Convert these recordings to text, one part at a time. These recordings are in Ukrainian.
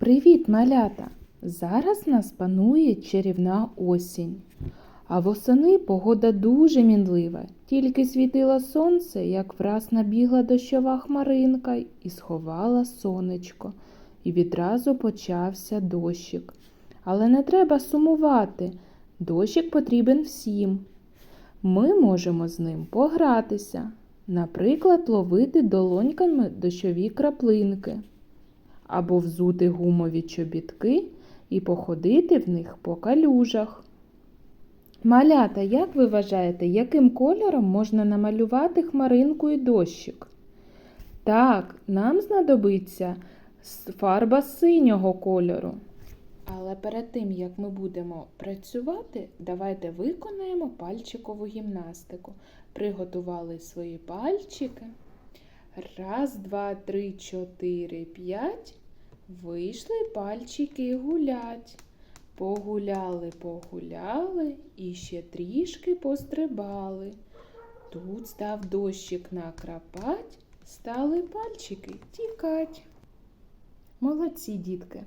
Привіт, малята! Зараз нас панує чарівна осінь. А восени погода дуже мінлива. Тільки світило сонце, як враз набігла дощова хмаринка і сховала сонечко. І відразу почався дощик. Але не треба сумувати. Дощик потрібен всім. Ми можемо з ним погратися, наприклад, ловити долоньками дощові краплинки або взути гумові чобітки і походити в них по калюжах. Малята, як ви вважаєте, яким кольором можна намалювати хмаринку і дощик? Так, нам знадобиться фарба синього кольору. Але перед тим, як ми будемо працювати, давайте виконаємо пальчикову гімнастику. Приготували свої пальчики. Раз, два, три, чотири, п'ять. Вийшли пальчики гулять. Погуляли, погуляли і ще трішки пострибали. Тут став дощик накрапать, стали пальчики тікать. Молодці, дітки.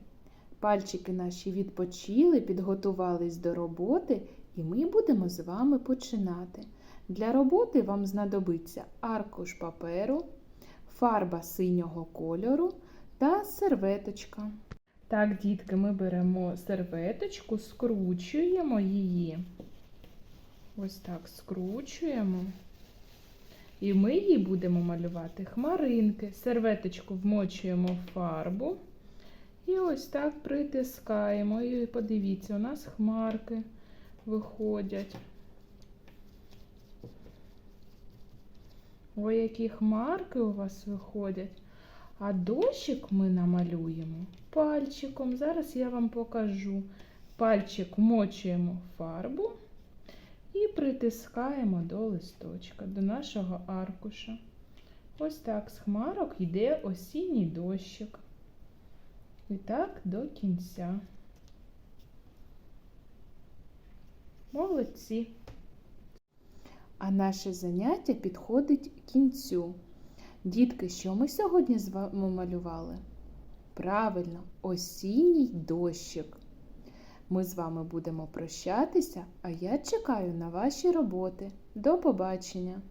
Пальчики наші відпочили, підготувались до роботи, і ми будемо з вами починати. Для роботи вам знадобиться аркуш паперу, фарба синього кольору та серветочка. Так, дітки, ми беремо серветочку, скручуємо її. Ось так скручуємо. І ми її будемо малювати хмаринки. Серветочку вмочуємо в фарбу. І ось так притискаємо. І подивіться, у нас хмарки виходять. Ой, які хмарки у вас виходять. А дощик ми намалюємо пальчиком. Зараз я вам покажу. Пальчик вмочуємо в фарбу і притискаємо до листочка, до нашого аркуша. Ось так з хмарок йде осінній дощик. І так до кінця. Молодці. А наше заняття підходить кінцю. Дітки, що ми сьогодні з вами малювали? Правильно, осінній дощик. Ми з вами будемо прощатися, а я чекаю на ваші роботи. До побачення!